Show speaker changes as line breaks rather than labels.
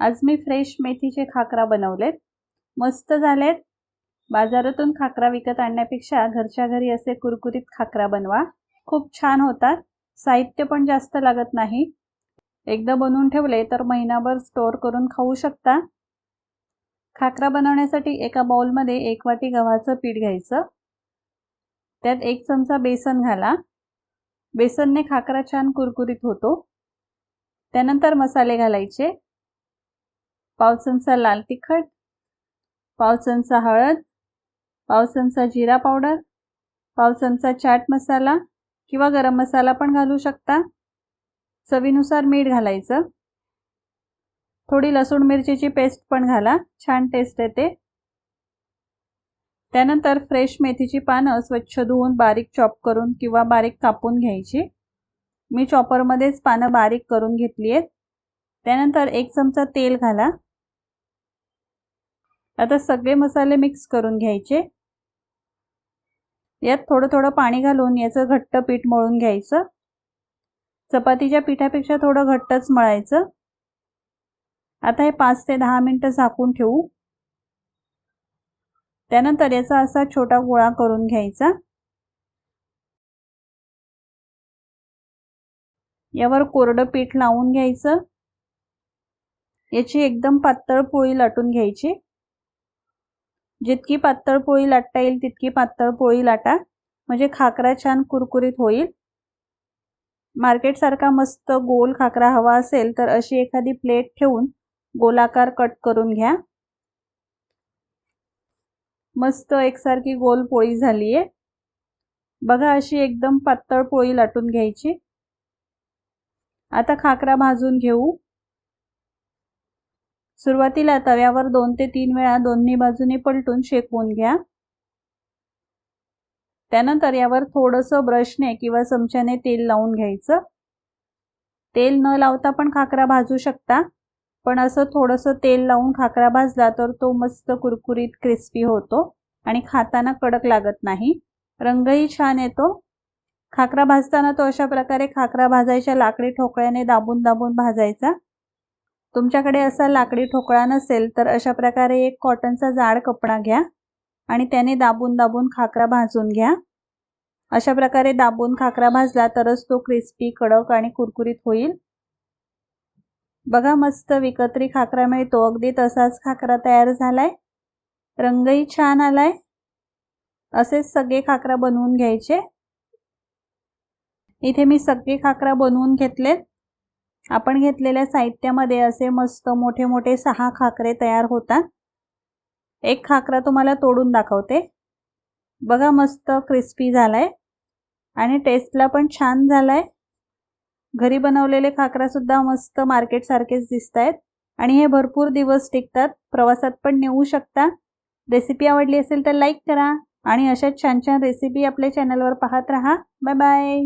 आज मी फ्रेश मेथीचे खाकरा बनवलेत. मस्त झालेत. बाजारातून खाकरा विकत आणण्यापेक्षा घरच्या घरी असे कुरकुरीत खाकरा बनवा. खूप छान होतात. साहित्य पण जास्त लागत नाही. एकदा बनवून ठेवले तर महिनाभर स्टोअर करून खाऊ शकता. खाकरा बनवण्यासाठी एका बाउलमध्ये एक वाटी गव्हाचं पीठ घ्यायचं. त्यात एक चमचा बेसन घाला. बेसनने खाकरा छान कुरकुरीत होतो. त्यानंतर मसाले घालायचे. पाव चमचा लाल तिखट पाव चमचा हळद पाव चमचा जिरा पावडर पाव चमचा चाट मसाला किंवा गरम मसाला पण घालू शकता. चवीनुसार मीठ घालायचं. थोडी लसूण मिरचीची पेस्ट पण घाला छान टेस्ट येते. त्यानंतर फ्रेश मेथीची पानं स्वच्छ धुवून बारीक चॉप करून किंवा बारीक कापून घ्यायची. मी चॉपरमध्येच पानं बारीक करून घेतली आहेत. त्यानंतर एक चमचा तेल घाला. आता सगळे मसाले मिक्स करून घ्यायचे. यात थोडं थोडं पाणी घालून याचं घट्ट पीठ मळून घ्यायचं. चपातीच्या पिठापेक्षा थोडं घट्टच मळायचं. आता हे पाच ते दहा मिनटं झाकून ठेवू. त्यानंतर याचा असा छोटा गोळा करून घ्यायचा. यावर कोरडं पीठ लावून घ्यायचं. याची एकदम पातळ पोळी लाटून घ्यायची. जितकी पातळ पोळी लाटता येईल तितकी पातळ पोळी लाटा. म्हणजे खाकरा छान कुरकुरीत होईल. मार्केटसारखा मस्त गोल खाकरा हवा असेल तर अशी एखादी प्लेट ठेवून गोलाकार कट करून घ्या. मस्त एकसारखी गोल पोळी झाली आहे बघा अशी एकदम पातळ पोळी लाटून घ्यायची. आता खाकरा भाजून घेऊ. सुरुवातीला तव्यावर दोन ते तीन वेळा दोन्ही बाजूने पलटून शेकवून घ्या. त्यानंतर यावर थोडंसं ब्रशने किंवा चमच्याने तेल लावून घ्यायचं. तेल न लावता पण खाकरा भाजू शकता पण असं थोडंसं तेल लावून खाकरा भाजला तर तो मस्त कुरकुरीत क्रिस्पी होतो आणि खाताना कडक लागत नाही. रंगही छान येतो. खाकरा भाजताना तो अशा प्रकारे खाकरा भाजायच्या लाकडी ठोकळ्याने दाबून दाबून भाजायचा. तुमच्याकडे असा लाकडी ठोकळा नसेल तर अशा प्रकारे एक कॉटनचा जाड कपडा घ्या आणि त्याने दाबून दाबून खाकरा भाजून घ्या. अशा प्रकारे दाबून खाकरा भाजला तरच तो क्रिस्पी कडक आणि कुरकुरीत होईल. बघा मस्त विकत्री खाकरा मिळतो. अगदी तसाच खाकरा तयार झालाय. रंगही छान आलाय. असेच सगळे खाकरा बनवून घ्यायचे. इथे मी सगळे खाकरा बनवून घेतलेत. आपण घेतलेल्या साहित्यामध्ये असे मस्त मोठे मोठे सहा खाकरे तयार होतात. एक खाकरा तुम्हाला तोडून दाखवते. बघा मस्त क्रिस्पी झालाय. आणि टेस्टला पण छान झालाय. घरी बनवलेले खाकरासुद्धा मस्त मार्केटसारखेच दिसत आहेत आणि हे भरपूर दिवस टिकतात. प्रवासात पण नेऊ शकता. रेसिपी आवडली असेल तर लाईक करा. आणि अशाच छान छान रेसिपी आपल्या चॅनलवर पाहत राहा. Bye bye